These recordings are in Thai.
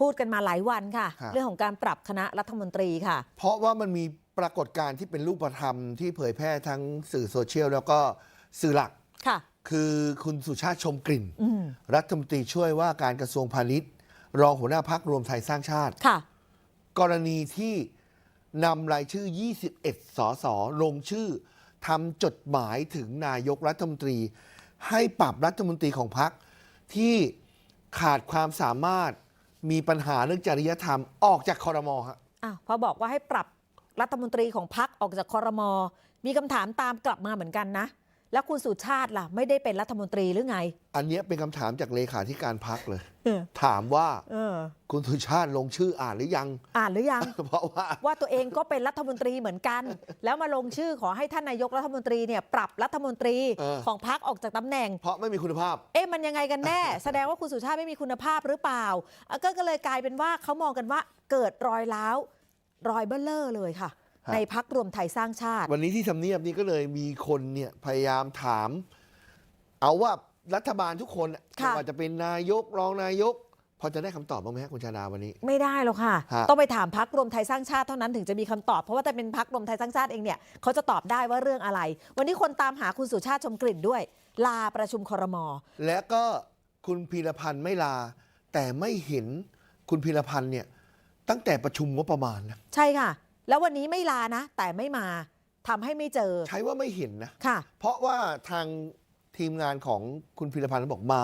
พูดกันมาหลายวันค่ะ ฮะ เรื่องของการปรับคณะรัฐมนตรีค่ะ เพราะว่ามันมีปรากฏการณ์ที่เป็นรูปธรรมที่เผยแพร่ทั้งสื่อโซเชียลแล้วก็สื่อหลัก ค่ะ คือคุณสุชาติชมกลิ่น อืมรัฐมนตรีช่วยว่าการกระทรวงพาณิชย์ รองหัวหน้าพักรวมไทยสร้างชาติ ค่ะ กรณีที่นำรายชื่อ 21 สส ลงชื่อทำจดหมายถึงนายกรัฐมนตรี ให้ปรับรัฐมนตรีของพรรคที่ขาดความสามารถ มีปัญหาเรื่องจริยธรรมออกจากคอรมอฮะอ้าวพอบอกว่าให้ปรับรัฐมนตรีของพักออกจากคอรมอมีคำถามตามกลับมาเหมือนกันนะ แล้วคุณสุชาติล่ะ ไม่ได้เป็นรัฐมนตรีหรือไง อันเนี้ยเป็นคำถามจากเลขาธิการพักเลย เออ ถามว่าเออ คุณสุชาติลงชื่ออ่านหรือยัง อ่านหรือยัง เพราะว่า ว่าตัวเองก็เป็นรัฐมนตรีเหมือนกัน แล้วมาลงชื่อขอให้ท่านนายกรัฐมนตรีเนี่ยปรับรัฐมนตรีเออ ของพักออกจากตำแหน่ง เพราะไม่มีคุณภาพ เอ๊ะมันยังไงกันแน่ แสดงว่าคุณสุชาติไม่มีคุณภาพหรือเปล่าอะก็ก็เลยกลายเป็นว่าเขามองกันว่าเกิดรอยร้าว รอยเบ้อเลอร์เลยค่ะฮะ ในพักรวมไทยสร้างชาติ วันนี้ที่ทำเนียบนี่ก็เลยมีคนเนี่ยพยายามถาม เอาว่ารัฐบาลทุกคนไม่ค่ะว่าจะเป็นนายกรองนายก พอจะได้คำตอบบ้างไหมฮะคุณชาดาวันนี้ ไม่ได้หรอกค่ะ ฮะ ต้องไปถามพักรวมไทยสร้างชาติเท่านั้นถึงจะมีคำตอบ เพราะว่าแต่เป็นพักรวมไทยสร้างชาติเองเนี่ยเขาจะตอบได้ว่าเรื่องอะไร วันนี้คนตามหาคุณสุชาติชมกลิ่นด้วย ลาประชุมครม และก็คุณพีรพันธ์ไม่ลา แต่ไม่เห็นคุณพีรพันธ์เนี่ยตั้งแต่ประชุมงบประมาณนะ ใช่ค่ะ แล้ววันนี้ไม่ลานะ แต่ไม่มาทำให้ไม่เจอใช้ว่าไม่เห็นนะ ค่ะ เพราะว่าทางทีมงานของคุณพีรพันธ์บอกมา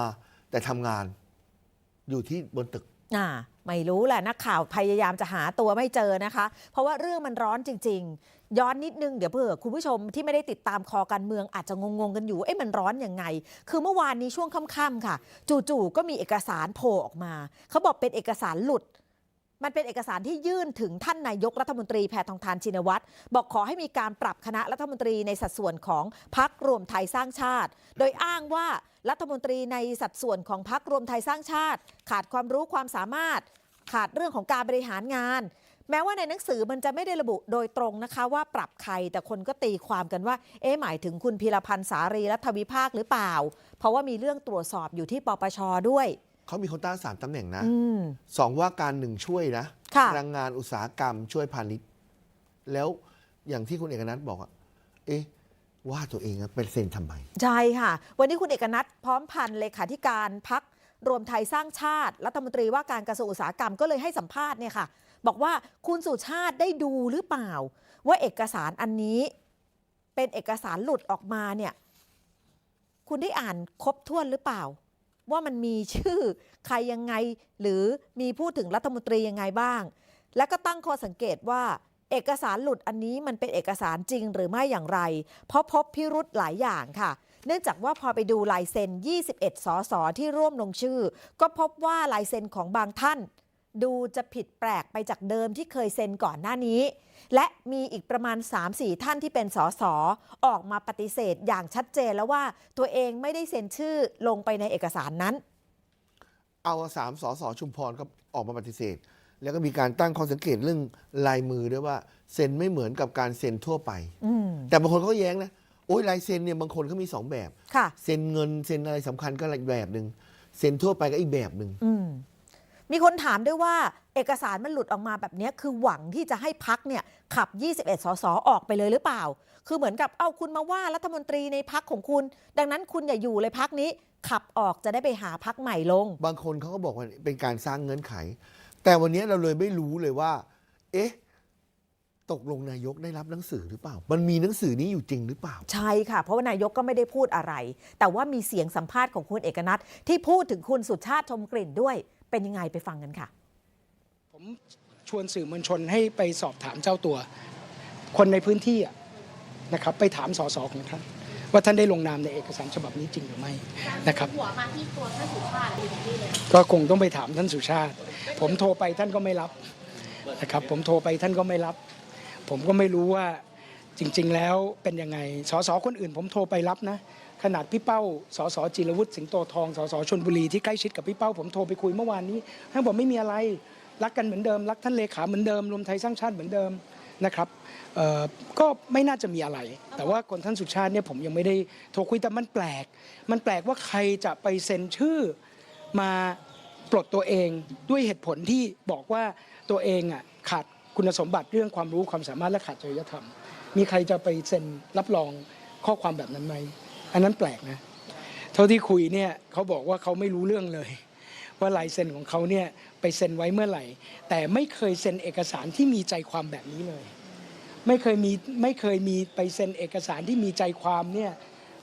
แต่ทำงาน อยู่ที่บนตึก อ่าไม่รู้แหละนักข่าวพยายามจะหาตัวไม่เจอนะคะ เพราะว่าเรื่องมันร้อนจริง ๆ ย้อนนิดนึงเดี๋ยวเผื่อคุณผู้ชมที่ไม่ได้ติดตามคอการเมืองอาจจะงงๆกันอยู่เอ๊ะมันร้อนยังไง คือเมื่อวานนี้ช่วงค่ำๆค่ะ จู่ๆก็มีเอกสารโผล่ออกมา เขาบอกเป็นเอกสารหลุด มันเป็นเอกสารที่ยื่นถึงท่านนายกรัฐมนตรีแพทองทานชินวัตรบอกขอให้มีการปรับคณะรัฐมนตรีในสัดส่วนของพักรวมไทยสร้างชาติ โดยอ้างว่ารัฐมนตรีในสัดส่วนของพักรวมไทยสร้างชาติ ขาดความรู้ความสามารถ ขาดเรื่องของการบริหารงาน แม้ว่าในหนังสือมันจะไม่ได้ระบุโดยตรงนะคะว่าปรับใครแต่คนก็ตีความกันว่า เอ๊ะหมายถึงคุณพีรพันธ์สารีรัฐวิภาคหรือเปล่า เพราะว่ามีเรื่องตรวจสอบอยู่ที่ปปชด้วย เขามีโควต้าสามตำแหน่งนะอืมสองว่าการหนึ่งช่วยนะค่ะพลังงานอุตสาหกรรมช่วยพาณิชย์ แล้วอย่างที่คุณเอกนัทบอกอะเอ๊ะว่าตัวเองอะเป็นเซ็นทำไม ใช่ค่ะ วันนี้คุณเอกนัทพร้อมพันธ์เลขาธิการพักรวมไทยสร้างชาติ รัฐมนตรีว่าการกระทรวงอุตสาหกรรมก็เลยให้สัมภาษณ์เนี่ยค่ะ บอกว่าคุณสุชาติได้ดูหรือเปล่า ว่าเอกสารอันนี้ เป็นเอกสารหลุดออกมาเนี่ย คุณได้อ่านครบถ้วนหรือเปล่า ว่ามันมีชื่อใครยังไง หรือมีพูดถึงรัฐมนตรียังไงบ้าง และก็ตั้งข้อสังเกตว่า เอกสารหลุดอันนี้มันเป็นเอกสารจริงหรือไม่อย่างไร เพราะพบพิรุธหลายอย่างค่ะเนื่องจากว่าพอไปดูลายเซ็น 21 สสที่ร่วมลงชื่อ ก็พบว่าลายเซ็นของบางท่าน ดูจะผิดแปลกไปจากเดิมที่เคยเซ็นก่อนหน้านี้ และมีอีกประมาณ 3-4 ท่านที่เป็นสสออกมาปฏิเสธอย่างชัดเจนแล้วว่าตัวเองไม่ได้เซ็นชื่อลงไปในเอกสารนั้น เอาสามสสชุมพรก็ออกมาปฏิเสธ แล้วก็มีการตั้งข้อสังเกตเรื่องลายมือด้วยว่าเซ็นไม่เหมือนกับการเซ็นทั่วไป อืม แต่บางคนเขาก็แย้งนะโอ้ยลายเซ็นเนี่ยบางคนเขามีสองแบบค่ะ เซ็นเงินเซ็นอะไรสำคัญก็อีกแบบหนึ่งเซ็นทั่วไปก็อีกแบบหนึ่งอืม มีคนถามด้วยว่าเอกสารมันหลุดออกมาแบบเนี้ยคือหวังที่จะให้พักเนี่ยขับ 21 สสออกไปเลยหรือเปล่า คือเหมือนกับเอาคุณมาว่ารัฐมนตรีในพักของคุณ ดังนั้นคุณอย่าอยู่เลยพักนี้ ขับออกจะได้ไปหาพักใหม่ลง บางคนเขาก็บอกว่าเป็นการสร้างเงื่อนไข แต่วันนี้เราเลยไม่รู้เลยว่า เอ๊ะตกลงนายกได้รับหนังสือหรือเปล่า มันมีหนังสือนี้อยู่จริงหรือเปล่า ใช่ค่ะ เพราะว่านายกก็ไม่ได้พูดอะไร แต่ว่ามีเสียงสัมภาษณ์ของคุณเอกนัทที่พูดถึงคุณสุชาติชมกลิ่นด้วย เป็นยังไงไปฟังกันค่ะ ผมชวนสื่อมวลชนให้ไปสอบถามเจ้าตัว คนในพื้นที่อะนะครับไปถามสสของท่านว่าท่านได้ลงนามในเอกสารฉบับนี้จริงหรือไม่นะครับหัวมาที่ตัวท่านสุชาติอย่างนี้เลยก็คงต้องไปถามท่านสุชาติ ผมโทรไปท่านก็ไม่รับนะครับผมโทรไปท่านก็ไม่รับ ผมก็ไม่รู้ว่าจริง ๆ แล้วเป็นยังไงสสคนอื่น ผมโทรไปรับนะ ขนาดพี่เป้าสสจิรวุฒิสิงโตทองสสชนบุรีที่ใกล้ชิดกับพี่เป้าผมโทรไปคุยเมื่อวานนี้ท่านบอกไม่มีอะไรรักกันเหมือนเดิมรักท่านเลขาเหมือนเดิมรวมไทยสร้างชาติเหมือนเดิมนะครับก็ไม่น่าจะมีอะไร แต่ว่าคนท่านสุชาติเนี่ยผมยังไม่ได้โทรคุยแต่มันแปลก มันแปลกว่าใครจะไปเซ็นชื่อมาปลดตัวเองด้วยเหตุผลที่บอกว่าตัวเองอะขาดคุณสมบัติเรื่องความรู้ความสามารถและขาดจริยธรรม มีใครจะไปเซ็นรับรองข้อความแบบนั้นไหม อันนั้นแปลกนะ เท่าที่คุยเนี่ยเขาบอกว่าเขาไม่รู้เรื่องเลย ว่าลายเซ็นของเขาเนี่ยไปเซ็นไว้เมื่อไหร่ แต่ไม่เคยเซ็นเอกสารที่มีใจความแบบนี้เลย ไม่เคยมีไม่เคยมีไปเซ็นเอกสารที่มีใจความเนี่ย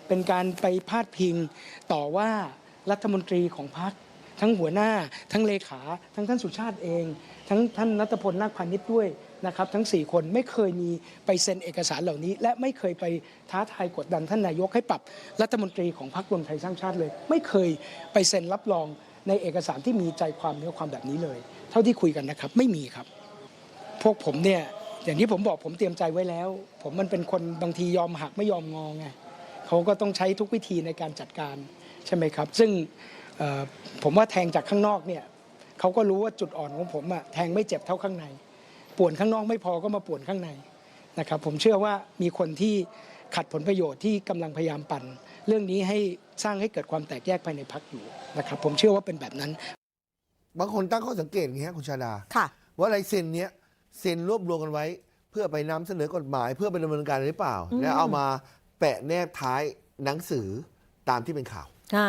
เป็นการไปพาดพิงต่อว่ารัฐมนตรีของพรรค ทั้งหัวหน้า ทั้งเลขา ทั้งท่านสุชาติเอง ทั้งท่านนัทพลนาคพานิชด้วยนะครับ ทั้ง 4 คนไม่เคยมีไปเซ็นเอกสารเหล่านี้ และไม่เคยไปท้าทายกดดันท่านนายกให้ปรับรัฐมนตรีของพรรครวมไทยสร้างชาติเลย ไม่เคยไปเซ็นรับรองในเอกสารที่มีใจความเนื้อความแบบนี้เลย เท่าที่คุยกันนะครับ ไม่มีครับ พวกผมเนี่ยอย่างที่ผมบอกผมเตรียมใจไว้แล้ว ผมมันเป็นคนบางทียอมหักไม่ยอมงอไงเขาก็ต้องใช้ทุกวิธีในการจัดการใช่ไหมครับ ซึ่ง ผมว่าแทงจากข้างนอกเนี่ยเขาก็รู้ว่าจุดอ่อนของผมอะแทงไม่เจ็บเท่าข้างในป่วนข้างนอกไม่พอก็มาป่วนข้างในนะครับผมเชื่อว่ามีคนที่ขัดผลประโยชน์ที่กำลังพยายามปั่น เรื่องนี้ให้สร้างให้เกิดความแตกแยกภายในพักอยู่นะครับผมเชื่อว่าเป็นแบบนั้น บางคนตั้งข้อสังเกตอย่างนี้ฮะคุณชาดาค่ะว่าลายเซ็นเนี้ยเซ็นรวบรวมกันไว้ เพื่อไปนำเสนอกฎหมาย เพื่อไปดำเนินการหรือเปล่าอืมแล้วเอามาแปะแนบท้ายหนังสือตามที่เป็นข่าวอ่า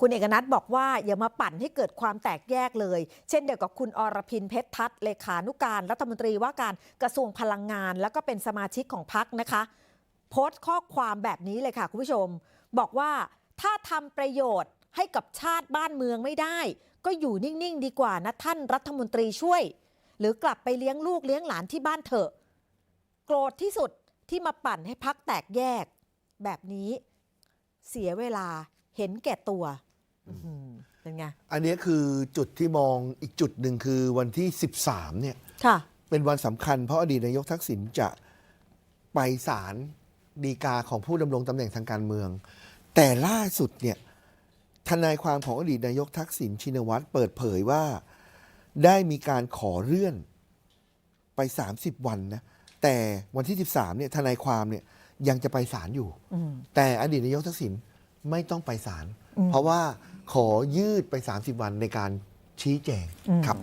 คุณเอกนัทบอกว่าอย่ามาปั่นให้เกิดความแตกแยกเลย เช่นเดียวกับคุณอรพินเพชรทัศน์เลขานุการรัฐมนตรีว่าการกระทรวงพลังงาน แล้วก็เป็นสมาชิกของพักนะคะ โพสต์ข้อความแบบนี้เลยค่ะคุณผู้ชม บอกว่าถ้าทำประโยชน์ให้กับชาติบ้านเมืองไม่ได้ ก็อยู่นิ่งๆ ดีกว่านะท่านรัฐมนตรีช่วย หรือกลับไปเลี้ยงลูกเลี้ยงหลานที่บ้านเถอะ โกรธที่สุดที่มาปั่นให้พักแตกแยก แบบนี้เสียเวลาเห็นแก่ตัว เป็นไง อันนี้คือจุดที่มองอีกจุดหนึ่งคือวันที่ 13 เนี่ย ค่ะ เป็นวันสำคัญเพราะอดีตนายกทักษิณจะไปศาลดีกาของผู้ดำรงตำแหน่งทางการเมือง แต่ล่าสุดเนี่ย ทนายความของอดีตนายกทักษิณชินวัตรเปิดเผยว่าได้มีการขอเลื่อนไป 30 วันนะ แต่วันที่ 13 เนี่ยทนายความเนี่ยยังจะไปศาลอยู่อืมแต่อดีตนายกทักษิณไม่ต้องไปศาลอืมเพราะว่า ขอยืดไป 30 วันในการชี้แจงอืมครับ